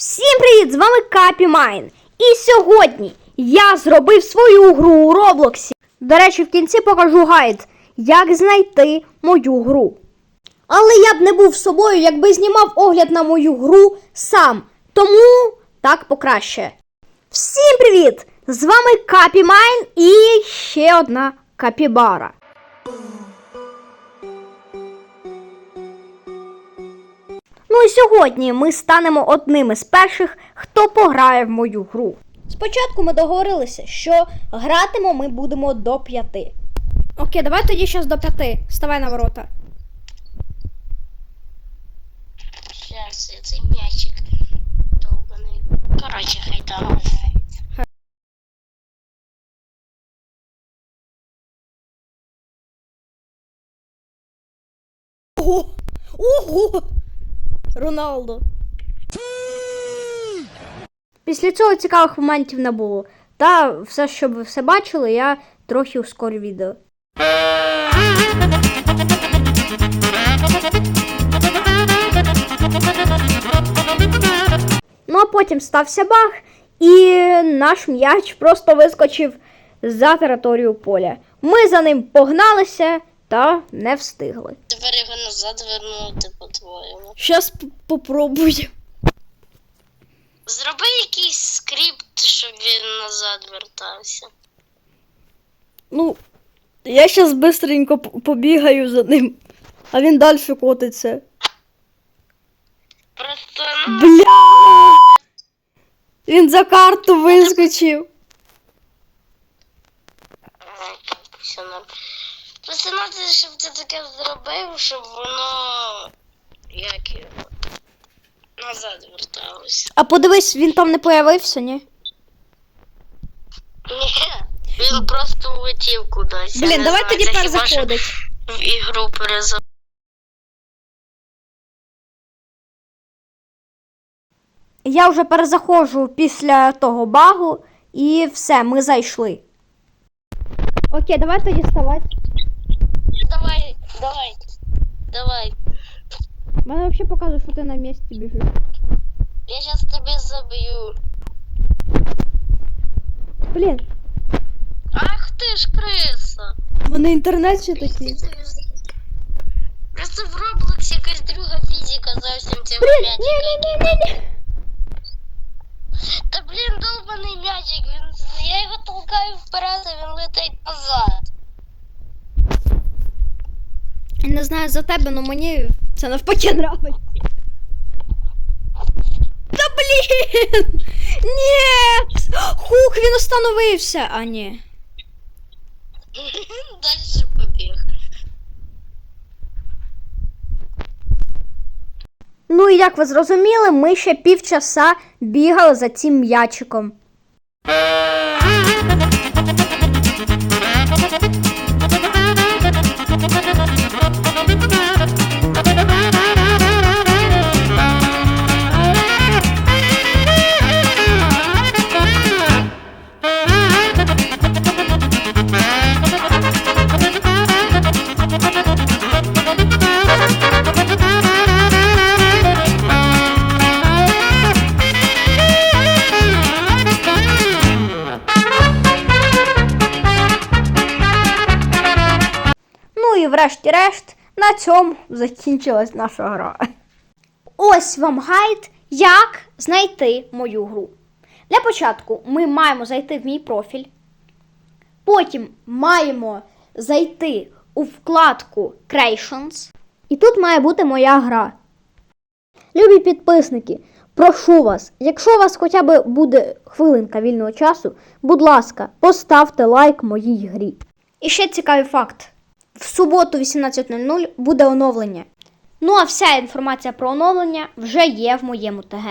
Всім привіт! З вами Капі Майн. І сьогодні я зробив свою гру у Роблоксі. До речі, в кінці покажу гайд, як знайти мою гру. Але я б не був собою, якби знімав огляд на мою гру сам. Тому так покраще. Всім привіт! З вами Капі Майн і ще одна капібара. Сьогодні ми станемо одними з перших, хто пограє в мою гру. Спочатку ми договорилися, що гратимо ми будемо до п'яти. Окей, давай тоді зараз до п'яти. Ставай на ворота. Я цей м'ячик довбаний. Коротше, хай там грається. Ого! Ого! Роналдо. Після цього цікавих моментів не було. Та все, щоб ви все бачили, я трохи ускорю відео. Ну а потім стався баг, і наш м'яч просто вискочив за територію поля. Ми за ним погналися та не встигли. Тепер його назад вернути, по-твоєму. Щас попробую. Зроби якийсь скрипт, щоб він назад вертався. Ну, я щас быстренько побігаю за ним, а він далі котиться. Просто, ну, Бля! Він за карту вискочив. Просто треба, щоб ти таке зробив, щоб воно. Як його. Назад верталося. А подивись, він там не появився, ні? Ні. Він просто улетів кудись. Я Блін, не давай знаю, тоді це так хіба що заходить. В ігру переза. Я вже перезаходжу після того багу, і все, ми зайшли. Окей, давай тоді ставати. Давай, давай, давай. Мене взагалі показує, що ти на місці біжиш. Я сейчас тебе забью. Блін, Ах ты ж криса. вони інтернет ще такі. Просто в Роблоксі якась друга фізика зовсім цього Блін, м'ячика. ні-ні-ні-ні. Та блін, долбаний м'ячик, він, я його толкаю вперед, а він летить назад. Не знаю за тебе, але мені це навпаки нравиться. Та блін! Ні! Хух, він остановився! А ні. Дальше побіг. Ну і як ви зрозуміли, ми ще півчаса бігали за цим м'ячиком. Врешті-решт, на цьому закінчилась наша гра. Ось вам гайд, як знайти мою гру. Для початку ми маємо зайти в мій профіль. Потім маємо зайти у вкладку Creations. І тут має бути моя гра. Любі підписники, прошу вас, якщо у вас хоча б буде хвилинка вільного часу, будь ласка, поставте лайк моїй грі. І ще цікавий факт: в суботу 18.00 буде оновлення. Ну а вся інформація про оновлення вже є в моєму ТГ.